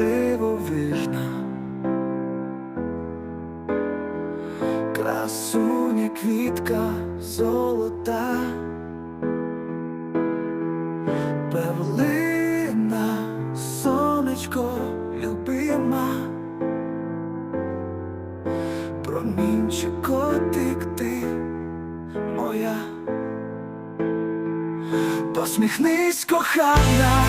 дивовижна, красуня квітка золота, перлина, сонечко любима, промінчик котик ти моя. Посміхнись, кохана,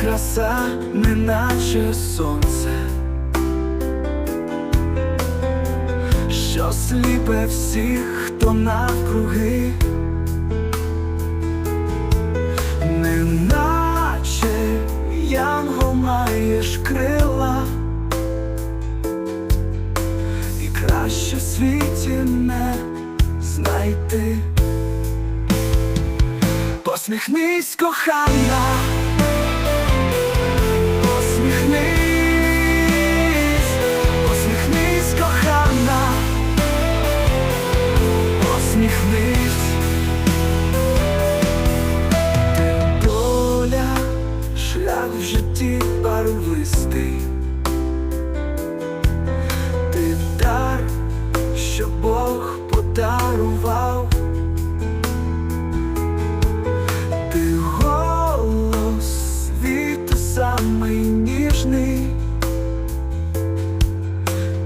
краса, неначе сонце, що сліпе всіх, хто навкруги. Неначе янгол маєш крила, і краще в світі не знайти. Посміхнись, кохана, шлях в житті барвистий, ти дар, що Бог подарував, ти голос світу самий ніжний,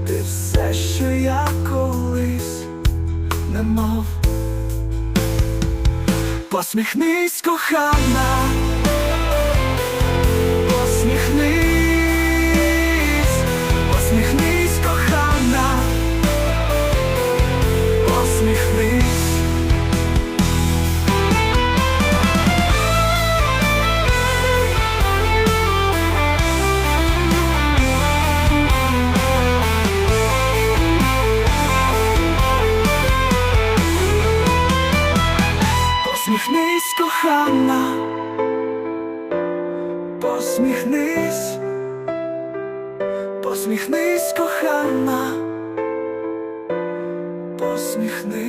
ти все, що я колись не мав. Посміхнись, кохана, кохана, посміхнись, посміхнись, кохана, посміхнись.